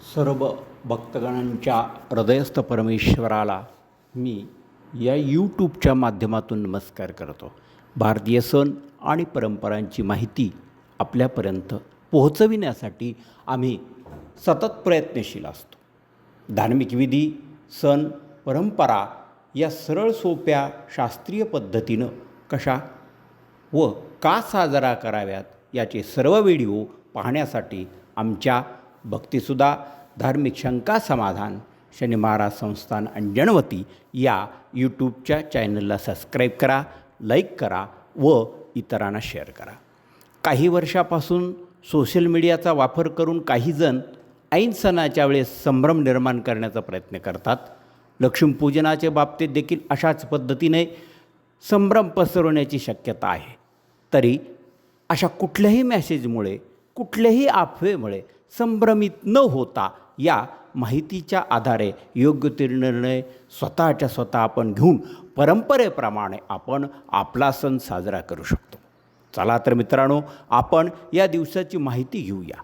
सर्व भक्तगणांच्या हृदयस्थ परमेश्वराला मी या यूट्यूबच्या माध्यमातून नमस्कार करतो. भारतीय सण आणि परंपरांची माहिती आपल्यापर्यंत पोहोचविण्यासाठी आम्ही सतत प्रयत्नशील असतो. धार्मिक विधी सण परंपरा या सरळ सोप्या शास्त्रीय पद्धतीनं कशा व का साजरा कराव्यात याचे सर्व व्हिडिओ पाहण्यासाठी आमच्या भक्तिसुधा धार्मिक शंका समाधान शनी महाराज संस्थान अंजनवती या यूट्यूबच्या चॅनलला सबस्क्राईब करा लाईक करा व इतरांना शेअर करा. काही वर्षापासून सोशल मीडियाचा वापर करून काहीजण ऐन सणाच्या वेळेस संभ्रम निर्माण करण्याचा प्रयत्न करतात. लक्ष्मीपूजनाच्या बाबतीत देखील अशाच पद्धतीने संभ्रम पसरवण्याची शक्यता आहे. तरी अशा कुठल्याही मॅसेजमुळे कुठल्याही अफवेमुळे संभ्रमित न होता या माहितीच्या आधारे योग्य ते निर्णय स्वतःच्या स्वतः आपण घेऊन परंपरेप्रमाणे आपण आपला सण साजरा करू शकतो. चला तर मित्रांनो आपण या दिवसाची माहिती घेऊया.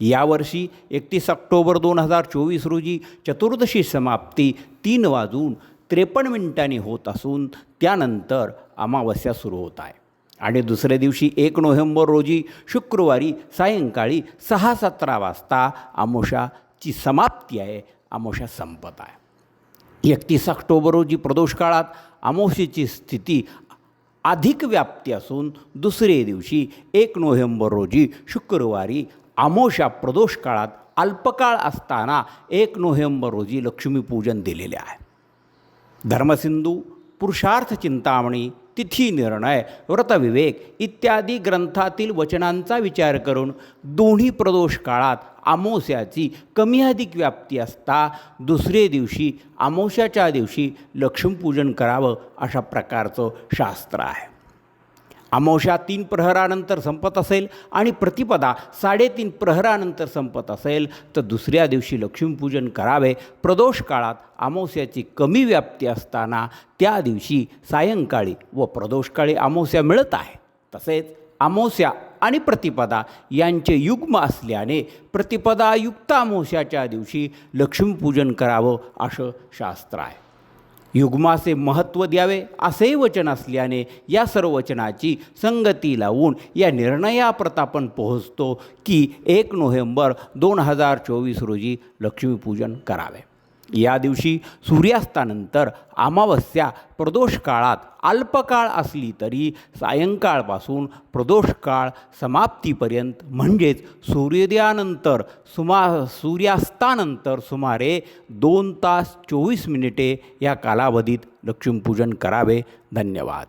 यावर्षी एकतीस ऑक्टोबर दोन हजार चोवीस रोजी चतुर्दशी समाप्ती तीन वाजून त्रेपन्न मिनिटांनी होत असून त्यानंतर अमावस्या सुरू होत आहे. आणि दुसऱ्या दिवशी एक नोव्हेंबर रोजी शुक्रवारी सायंकाळी सहा सतरा वाजता आमोशाची समाप्ती आहे आमोशा संपत आहे. एकतीस ऑक्टोबर रोजी प्रदोष काळात आमोशीची स्थिती अधिक व्याप्ती असून दुसरे दिवशी एक नोव्हेंबर रोजी शुक्रवारी आमोशा प्रदोष काळात अल्पकाळ असताना एक नोव्हेंबर रोजी लक्ष्मीपूजन दिलेले आहे. धर्मसिंधू पुरुषार्थ चिंतामणी तिथी निर्णय व्रतविवेक इत्यादी ग्रंथातील वचनांचा विचार करून दोन्ही प्रदोष काळात आमोस्याची कमी अधिक व्याप्ती असता दुसरे दिवशी अमावस्याच्या दिवशी लक्ष्मीपूजन करावं अशा प्रकारचं शास्त्र आहे. अमावस्या तीन प्रहरानंतर संपत असेल आणि प्रतिपदा साडेतीन प्रहरानंतर संपत असेल तर दुसऱ्या दिवशी लक्ष्मीपूजन करावे. प्रदोष काळात अमावस्याची कमी व्याप्ती असताना त्या दिवशी सायंकाळी व प्रदोषकाळी अमावस्या मिळत आहे. तसेच अमावस्या आणि प्रतिपदा यांचे युग्म असल्याने प्रतिपदायुक्त अमावस्याच्या दिवशी लक्ष्मीपूजन करावं असं शास्त्र आहे. युग्माचे महत्त्व द्यावे असेही वचन असल्याने या सर्व वचनाची संगती लावून या निर्णयाप्रत आपण पोहोचतो की एक नोव्हेंबर दोन हजार चोवीस रोजी लक्ष्मीपूजन करावे. या दिवशी सूर्यास्तानंतर अमावस्या प्रदोष काळात अल्पकाळ असली तरी सायंकाळपासून प्रदोष काळ समाप्तीपर्यंत म्हणजेच सूर्योदयानंतर सुमा सूर्यास्तानंतर सुमारे दोन तास चोवीस मिनिटे या कालावधीत लक्ष्मीपूजन करावे. धन्यवाद.